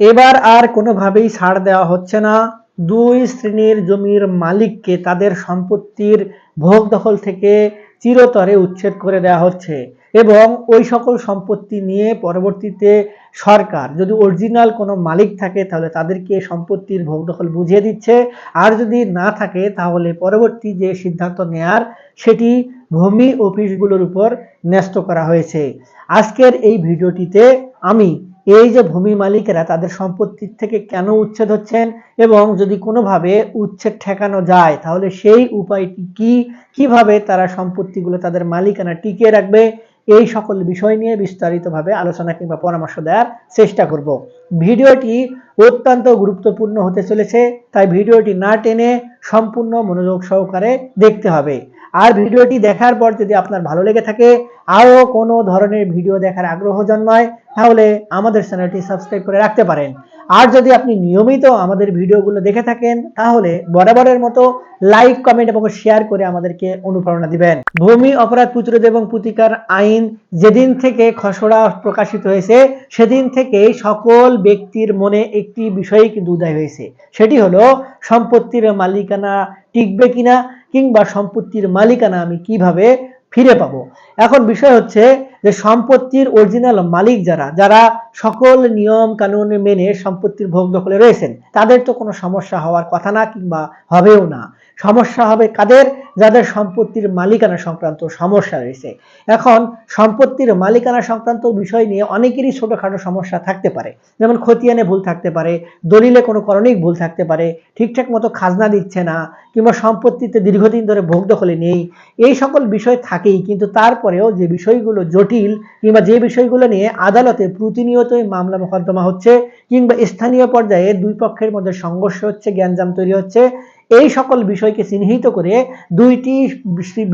এবার আর কোনোভাবেই ছাড় দেওয়া হচ্ছে না। দুই শ্রেণির জমির মালিককে তাদের সম্পত্তির ভোগ দখল থেকে চিরতরে উচ্ছেদ করে দেওয়া হচ্ছে এবং ওই সকল সম্পত্তি নিয়ে পরবর্তীতে সরকার যদি অরিজিনাল কোনো মালিক থাকে তাহলে তাদেরকে সম্পত্তির ভোগ দখল বুঝিয়ে দিচ্ছে। আর যদি না থাকে তাহলে পরবর্তী যে সিদ্ধান্ত নেয়ার সেটি ভূমি অফিসগুলোর উপর ন্যস্ত করা হয়েছে। আজকের এই ভিডিওটিতে আমি এই যে ভূমি মালিকেরা তাদের সম্পত্তির থেকে কেন উচ্ছেদ হচ্ছেন এবং যদি কোনোভাবে উচ্ছেদ ঠেকানো যায়, তাহলে সেই উপায়টি কি? কীভাবে তারা সম্পত্তিগুলো তাদের মালিকানা টিকিয়ে রাখবে? এই সকল বিষয় নিয়ে বিস্তারিতভাবে আলোচনা কিংবা পরামর্শ দেওয়ার চেষ্টা করব। ভিডিওটি অত্যন্ত গুরুত্বপূর্ণ হতে চলেছে, তাই ভিডিওটি না টেনে সম্পূর্ণ মনোযোগ সহকারে দেখতে হবে। আর ভিডিওটি দেখার পর যদি আপনার ভালো লেগে থাকে, আরও কোনো ধরনের ভিডিও দেখার আগ্রহ জন্মায়, তাহলে আমাদের চ্যানেলটি সাবস্ক্রাইব করে রাখতে পারেন। আর যদি আপনি নিয়মিত আমাদের ভিডিওগুলো দেখে থাকেন, তাহলে বরাবরের মতো লাইক কমেন্ট এবং শেয়ার করে আমাদেরকে অনুপ্রেরণা দিবেন। ভূমি, অপরাধ প্রতিরোধ এবং প্রতিকার আইন যেদিন থেকে খসড়া প্রকাশিত হয়েছে, সেদিন থেকে সকল ব্যক্তির মনে একটি বিষয়ই কিন্তু উদয় হয়েছে। সেটি হলো, সম্পত্তির মালিকানা টিকবে কিনা কিংবা সম্পত্তির মালিকানা আমি কীভাবে ফিরে পাবো? এখন বিষয় হচ্ছে যে সম্পত্তির অরিজিনাল মালিক যারা যারা সকল নিয়ম, কানুন মেনে সম্পত্তির ভোগ দখলে রয়েছেন, তাদের তো কোনো সমস্যা হওয়ার কথা না কিংবা হবেও না। সমস্যা হবে কাদের? যাদের সম্পত্তির মালিকানা সংক্রান্ত সমস্যা রয়েছে। এখন সম্পত্তির মালিকানা সংক্রান্ত বিষয় নিয়ে অনেকেরই ছোটখাটো সমস্যা থাকতে পারে। যেমন খতিয়ানে ভুল থাকতে পারে, দলিলে কোনো করণিক ভুল থাকতে পারে, ঠিকঠাক মতো খাজনা দিচ্ছে না, কিংবা সম্পত্তিতে দীর্ঘদিন ধরে ভোগ দখলে নেই, এই সকল বিষয় থাকেই, কিন্তু তারপরেও যে বিষয়গুলো জটিল, কিংবা যে বিষয়গুলো নিয়ে আদালতে প্রতিনিয়তই মামলা মোকদ্দমা হচ্ছে, কিংবা স্থানীয় পর্যায়ে দুই পক্ষের মধ্যে সংঘর্ষ হচ্ছে জ্ঞানজাম তৈরি হচ্ছে এই সকল বিষয়কে চিহ্নিত করে দুইটি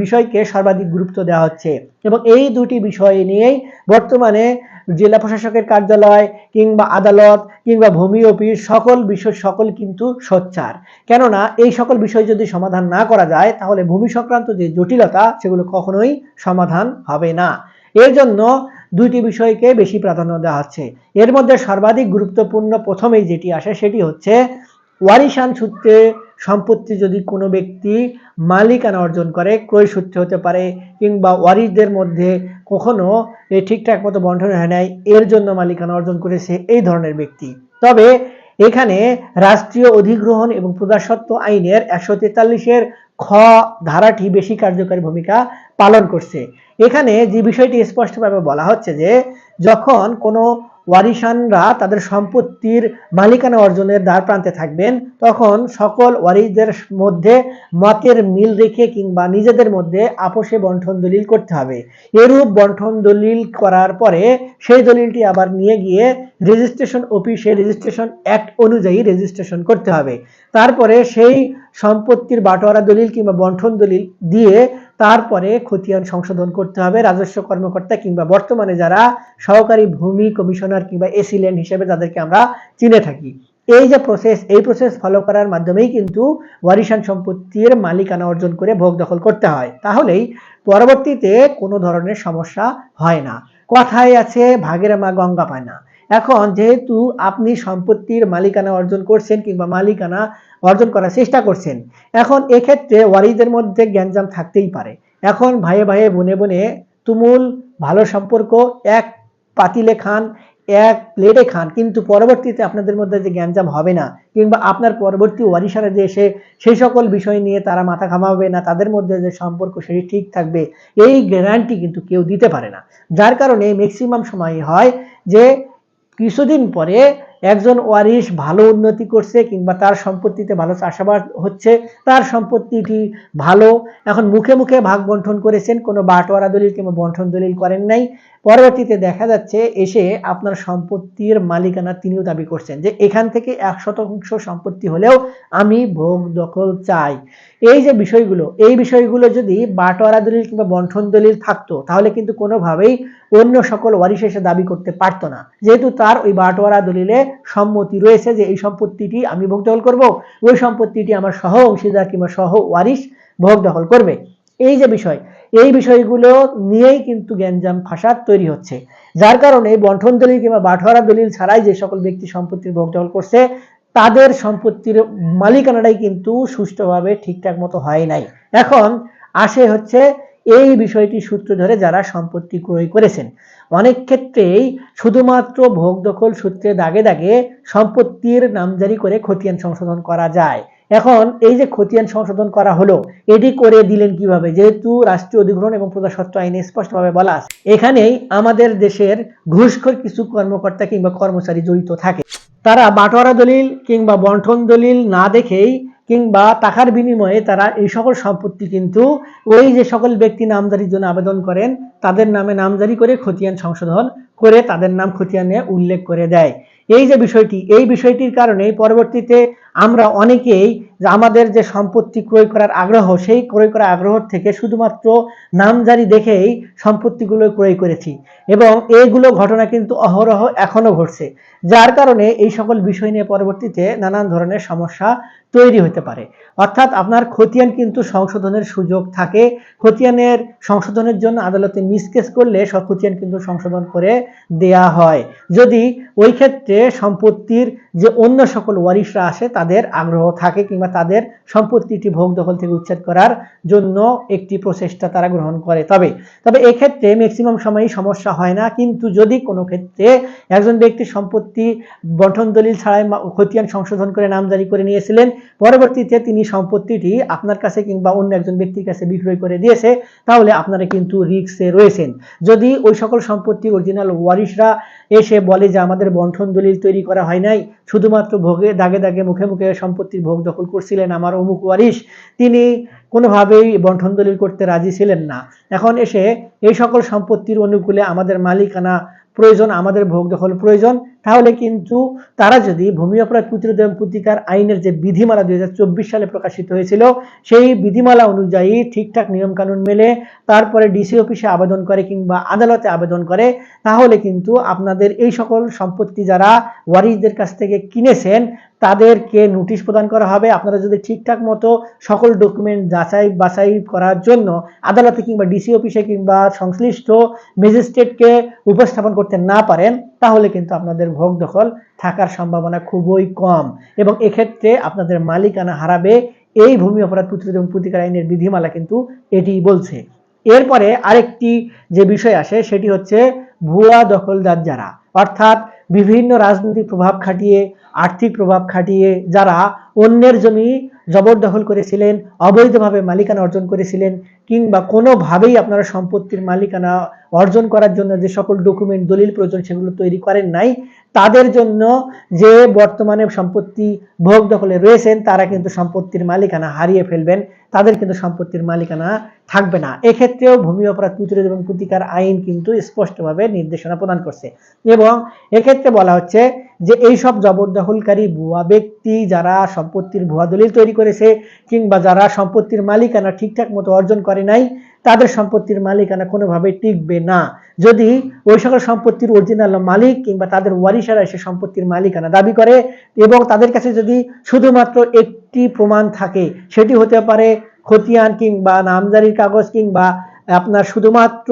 বিষয়কে সর্বাধিক গুরুত্ব দেওয়া হচ্ছে এবং এই দুটি বিষয় নিয়েই বর্তমানে জেলা প্রশাসকের কার্যালয় কিংবা আদালত কিংবা ভূমি অফিস সকল বিষয়, সকল কিন্তু সোচ্চার। কেননা এই সকল বিষয় যদি সমাধান না করা যায়, তাহলে ভূমি সংক্রান্ত যে জটিলতা, সেগুলো কখনোই সমাধান হবে না। এর জন্য দুইটি বিষয়কে বেশি প্রাধান্য দেওয়া হচ্ছে। এর মধ্যে সর্বাধিক গুরুত্বপূর্ণ প্রথমেই যেটি আসে, সেটি হচ্ছে ওয়ারিশান সূত্রে সম্পত্তি যদি কোনো ব্যক্তি মালিকানা অর্জন করে, ক্রয় সূত্রে হতে পারে, কিংবা ওয়ারিশদের মধ্যে কখনো এ ঠিকঠাক মতো বন্টন হয় নাই, এর জন্য মালিকানা অর্জন করেছে এই ধরনের ব্যক্তি। তবে এখানে রাষ্ট্রীয় অধিগ্রহণ এবং প্রজাস্বত্ব আইনের একশো তেতাল্লিশের খ ধারাটি বেশি কার্যকারী ভূমিকা পালন করছে। এখানে যে বিষয়টি স্পষ্টভাবে বলা হচ্ছে যে, যখন কোনো ওয়ারিশানরা তাদের সম্পত্তির মালিকানা অর্জনের দ্বার প্রান্তে থাকবেন। তখন সকল ওয়ারিশদের মধ্যে মতের মিল রেখে কিংবা নিজেদের মধ্যে আপোষে বন্টন দলিল করতে হবে। এরূপ বন্টন দলিল করার পরে সেই দলিলটি আবার নিয়ে গিয়ে রেজিস্ট্রেশন অফিসে রেজিস্ট্রেশন অ্যাক্ট অনুযায়ী রেজিস্ট্রেশন করতে হবে। তারপরে সেই সম্পত্তির বাটোয়ারা দলিল কিংবা বন্টন দলিল দিয়ে তারপরে খতিয়ান সংশোধন করতে হবে, রাজস্ব কর্মকর্তা কিংবা বর্তমানে যারা সহকারী ভূমি কমিশনার কিংবা এসিল্যান্ড হিসেবে যাদেরকে আমরা চিনে থাকি। এই যে প্রসেস এই প্রসেস ফলো করার মাধ্যমেই কিন্তু ওয়ারিশান সম্পত্তির মালিকানা অর্জন করে ভোগ দখল করতে হয়। তাহলেই পরবর্তীতে কোনো ধরনের সমস্যা হয় না। কথায় আছে, ভাগের মা গঙ্গা পায় না। এখন যেহেতু আপনি সম্পত্তির মালিকানা অর্জন করছেন কিংবা মালিকানা অর্জন করার চেষ্টা করছেন, এখন এক্ষেত্রে ওয়ারিদের মধ্যে জ্ঞানজাম থাকতেই পারে। এখন ভাইয়ে ভাইয়ে বোনে বোনে তুমুল ভালো সম্পর্ক, এক পাতিলে খান, এক প্লেটে খান, কিন্তু পরবর্তীতে আপনাদের মধ্যে যে জ্ঞানজাম হবে না, কিংবা আপনার পরবর্তী ওয়ারিশারা যে এসে সেই সকল বিষয় নিয়ে তারা মাথা ঘামাবে না, তাদের মধ্যে যে সম্পর্ক সেটি ঠিক থাকবে, এই গ্যারান্টি কিন্তু কেউ দিতে পারে না। যার কারণে ম্যাক্সিমাম সময় হয় যে কিছুদিন পরে একজন ওয়ারিশ ভালো উন্নতি করছে কিংবা তার সম্পত্তিতে ভালো চাষাবাদ হচ্ছে, তার সম্পত্তিটি ভালো। এখন মুখে মুখে ভাগ বন্টন করেছেন, কোনো বাটোয়ারা দলিল কিংবা বন্টন দলিল করেন নাই। পরবর্তীতে দেখা যাচ্ছে, এসে আপনার সম্পত্তির মালিকানা তিনিও দাবি করছেন যে এখান থেকে এক শতাংশ সম্পত্তি হলেও আমি ভোগ দখল চাই। এই যে বিষয়গুলো, এই বিষয়গুলো যদি বাটোয়ারা দলিল কিংবা বন্টন দলিল থাকতো, তাহলে কিন্তু কোনোভাবেই অন্য সকল ওয়ারিশ এসে দাবি করতে পারতো না। যেহেতু তার ওই বাটোয়ারা দলিলে সম্মতি রয়েছে যে এই সম্পত্তিটি আমি ভোগ দখল করব, ওই সম্পত্তিটি আমার সহ অংশীদার কিংবা সহ ওয়ারিশ ভোগ দখল করবে। এই যে বিষয়, এই বিষয়গুলো নিয়েই কিন্তু গ্যাঞ্জাম ফাসাদ তৈরি হচ্ছে। যার কারণে বন্ঠন দলিল কিংবা বাটোয়ারা দলিল ছাড়াই যে সকল ব্যক্তি সম্পত্তির ভোগ দখল করছে তাদের সম্পত্তির মালিকানাটাই কিন্তু সুষ্ঠুভাবে ঠিকঠাক মতো হয় নাই। এখন আসে হচ্ছে এই বিষয়টি সূত্র ধরে যারা সম্পত্তি ক্রয় করেছেন। অনেক ক্ষেত্রেই শুধুমাত্র ভোগ দখল সূত্রে দাগে দাগে সম্পত্তির নামজারি করে খতিয়ান সংশোধন করা যায়। এখন এই যে খতিয়ান সংশোধন করা হলো, এটি করে দিলেন কীভাবে? যেহেতু রাষ্ট্রীয় অধিগ্রহণ এবং প্রজাস্বত্ব আইনে স্পষ্টভাবে বলা আছে। এখানেই আমাদের দেশের ঘুষখোর কিছু কর্মকর্তা কিংবা কর্মচারী জড়িত থাকে। তারা বাটোয়ারা দলিল কিংবা বন্টন দলিল না দেখেই কিংবা টাকার বিনিময়ে তারা এই সকল সম্পত্তি কিন্তু ওই যে সকল ব্যক্তি নামজারির জন্য আবেদন করেন, তাদের নামে নামজারি করে খতিয়ান সংশোধন করে তাদের নাম খতিয়ানে উল্লেখ করে দেয়। এই যে বিষয়টি, এই বিষয়টির কারণে পরবর্তীতে আমরা অনেকেই আমাদের যে সম্পত্তি ক্রয় করার আগ্রহ, সেই ক্রয় করার আগ্রহ থেকে শুধুমাত্র নামজারি দেখেই সম্পত্তিগুলো ক্রয় করেছি এবং এইগুলো ঘটনা কিন্তু অহরহ এখনও ঘটছে, যার কারণে এই সকল বিষয় নিয়ে পরবর্তীতে নানান ধরনের সমস্যা তৈরি হতে পারে। অর্থাৎ আপনার খতিয়ান কিন্তু সংশোধনের সুযোগ থাকে, খতিয়ানের সংশোধনের জন্য আদালতে মিসকেস করলে সব খতিয়ান কিন্তু সংশোধন করে দেয়া হয়। যদি ওই ক্ষেত্রে সম্পত্তির যে অন্য সকল ওয়ারিশরা আসে তাদের আগ্রহ থাকে কিংবা তাদের সম্পত্তিটি ভোগ দখল থেকে উচ্ছেদ করার জন্য একটি প্রচেষ্টা তারা গ্রহণ করে। তবে তবে এক্ষেত্রে ম্যাক্সিমাম সময়ই সমস্যা হয় না। কিন্তু যদি কোনো ক্ষেত্রে একজন ব্যক্তি সম্পত্তি গঠন দলিল ছাড়াই খতিয়ান সংশোধন করে নামজারি করে নিয়েছিলেন, পরবর্তীতে তিনি সম্পত্তিটি আপনার কাছে কিংবা অন্য একজন ব্যক্তির কাছে বিক্রয় করে দিয়েছে, তাহলে আপনারা কিন্তু রিক্সে রয়েছেন। যদি ওই সকল সম্পত্তি অরিজিনাল ওয়ারিশরা এসে বলে যে আমাদের বন্ঠন দলিল তৈরি করা হয় নাই, শুধুমাত্র ভোগে, দাগে দাগে মুখে মুখে সম্পত্তির ভোগ দখল করছিলেন আমার অমুক ওয়ারিশ। তিনি কোনোভাবেই বন্ঠন দলিল করতে রাজি ছিলেন না। এখন এসে এই সকল সম্পত্তির অনুকূলে আমাদের মালিকানা প্রয়োজন, আমাদের ভোগ দখল প্রয়োজন। তাহলে কিন্তু তারা যদি ভূমি অপরাধ প্রতিরোধ এবং প্রতিকার আইনের যে বিধিমালা দুই হাজার চব্বিশ সালে প্রকাশিত হয়েছিল, সেই বিধিমালা অনুযায়ী ঠিকঠাক নিয়মকানুন মেলে তারপরে ডিসি অফিসে আবেদন করে কিংবা আদালতে আবেদন করে, তাহলে কিন্তু আপনাদের এই সকল সম্পত্তি যারা ওয়ারিশদের কাছ থেকে কিনেছেন, তাদেরকে নোটিশ প্রদান করা হবে। আপনারা যদি ঠিকঠাক মতো সকল ডকুমেন্ট যাচাই বাছাই করার জন্য আদালতে কিংবা ডিসি অফিসে কিংবা সংশ্লিষ্ট ম্যাজিস্ট্রেটকে উপস্থাপন করতে না পারেন তাহলে কিন্তু আপনাদের ভোগ দখল থাকার সম্ভাবনা খুবই কম। এবং এক্ষেত্রে আপনাদের মালিকানা হারাবে এই ভূমি অপরাধ প্রতিরোধ এবং প্রতিকার আইনের বিধিমালা কিন্তু এটি বলছে। এরপরে আরেকটি যে বিষয় আসে, সেটি হচ্ছে ভুয়া দখলদার যারা, অর্থাৎ বিভিন্ন রাজনৈতিক প্রভাব খাটিয়ে, আর্থিক প্রভাব খাটিয়ে যারা অন্যের জমি জবরদখল করেছিলেন, অবৈধভাবে মালিকানা অর্জন করেছিলেন, কিংবা কোনোভাবেই আপনারা সম্পত্তির মালিকানা অর্জন করার জন্য যে সকল ডকুমেন্ট দলিল প্রয়োজন সেগুলো তৈরি করেন নাই, তাদের জন্য যে বর্তমানে সম্পত্তি ভোগ দখলে রয়েছেন, তারা কিন্তু সম্পত্তির মালিকানা হারিয়ে ফেলবেন, তাদের কিন্তু সম্পত্তির মালিকানা থাকবে না। এক্ষেত্রেও ভূমি অপরাধ প্রতিরোধ এবং প্রতিকার আইন কিন্তু স্পষ্টভাবে নির্দেশনা প্রদান করছে। এবং এক্ষেত্রে বলা হচ্ছে যে এই সব জবরদখলকারী ভুয়া ব্যক্তি যারা সম্পত্তির ভুয়া দলিল তৈরি করেছে কিংবা যারা সম্পত্তির মালিকানা ঠিকঠাক মতো অর্জন করে নাই তাদের সম্পত্তির মালিকানা কোনোভাবেই টিকবে না। যদি ওই সকল সম্পত্তির অরিজিনাল মালিক কিংবা তাদের ওয়ারিশারা এসে সম্পত্তির মালিকানা দাবি করে এবং তাদের কাছে যদি শুধুমাত্র একটি প্রমাণ থাকে, সেটি হতে পারে খতিয়ান কিংবা নামজারির কাগজ কিংবা আপনার শুধুমাত্র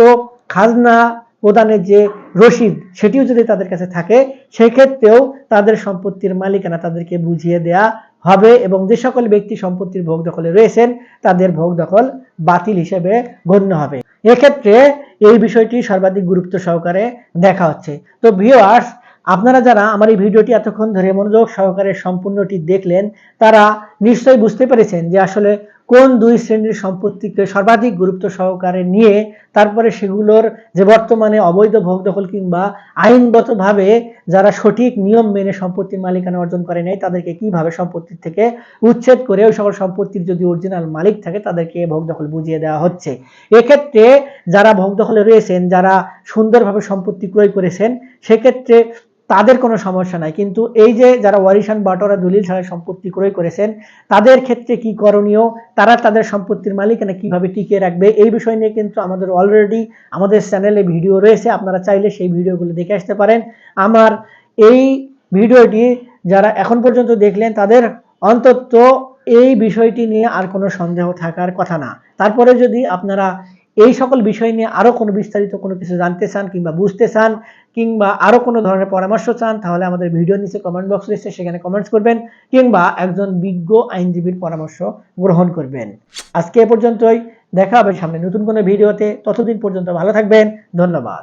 খাজনা প্রদানের যে রসিদ, সেটিও যদি তাদের কাছে থাকে, সেক্ষেত্রেও তাদের সম্পত্তির মালিকানা তাদেরকে বুঝিয়ে দেয়া হবে এবং যে সকল ব্যক্তি সম্পত্তির ভোগ দখলে রয়েছেন, তাদের ভোগ দখল বাতিল হিসেবে গণ্য হবে। এক্ষেত্রে এই বিষয়টি সর্বাধিক গুরুত্ব সহকারে দেখা হচ্ছে। তো ভিওয়ার্স আপনারা যারা আমার এই ভিডিওটি এতক্ষণ ধরে মনোযোগ সহকারে সম্পূর্ণটি দেখলেন, তারা নিশ্চয়ই বুঝতে পেরেছেন যে আসলে কোন দুই শ্রেণির সম্পত্তিকে সর্বাধিক গুরুত্ব সহকারে নিয়ে তারপরে সেগুলোর যে বর্তমানে অবৈধ ভোগ দখল কিংবা আইনগতভাবে যারা সঠিক নিয়ম মেনে সম্পত্তির মালিকানা অর্জন করে নেয়, তাদেরকে কীভাবে সম্পত্তির থেকে উচ্ছেদ করে ওই সকল সম্পত্তির যদি অরিজিনাল মালিক থাকে, তাদেরকে ভোগ দখল বুঝিয়ে দেওয়া হচ্ছে। এক্ষেত্রে যারা ভোগ দখলে রয়েছেন, যারা সুন্দরভাবে সম্পত্তি ক্রয় করেছেন, সেক্ষেত্রে তাদের কোনো সমস্যা নাই। কিন্তু এই যে যারা ওয়ারিশান বাটোয়ারা দলিল ছাড়া সম্পত্তি ক্রয় করেছেন, তাদের ক্ষেত্রে কি করণীয়? তারা তাদের সম্পত্তির মালিকানা কীভাবে টিকিয়ে রাখবে? এই বিষয় নিয়ে কিন্তু আমাদের অলরেডি আমাদের চ্যানেলে ভিডিও রয়েছে, আপনারা চাইলে সেই ভিডিওগুলো দেখে আসতে পারেন। আমার এই ভিডিওটি যারা এখন পর্যন্ত দেখলেন, তাদের অন্তত এই বিষয়টি নিয়ে আর কোনো সন্দেহ থাকার কথা না। তারপরে যদি আপনারা এই সকল বিষয় নিয়ে আরও কোনো বিস্তারিত কোনো কিছু জানতে চান কিংবা বুঝতে চান কিংবা আরও কোনো ধরনের পরামর্শ চান, তাহলে আমাদের ভিডিও নিচে কমেন্ট বক্স রয়েছে, সেখানে কমেন্টস করবেন কিংবা একজন বিজ্ঞ আইনজীবীর পরামর্শ গ্রহণ করবেন। আজকে এ পর্যন্তই, দেখা হবে সামনে নতুন কোনো ভিডিওতে, ততদিন পর্যন্ত ভালো থাকবেন, ধন্যবাদ।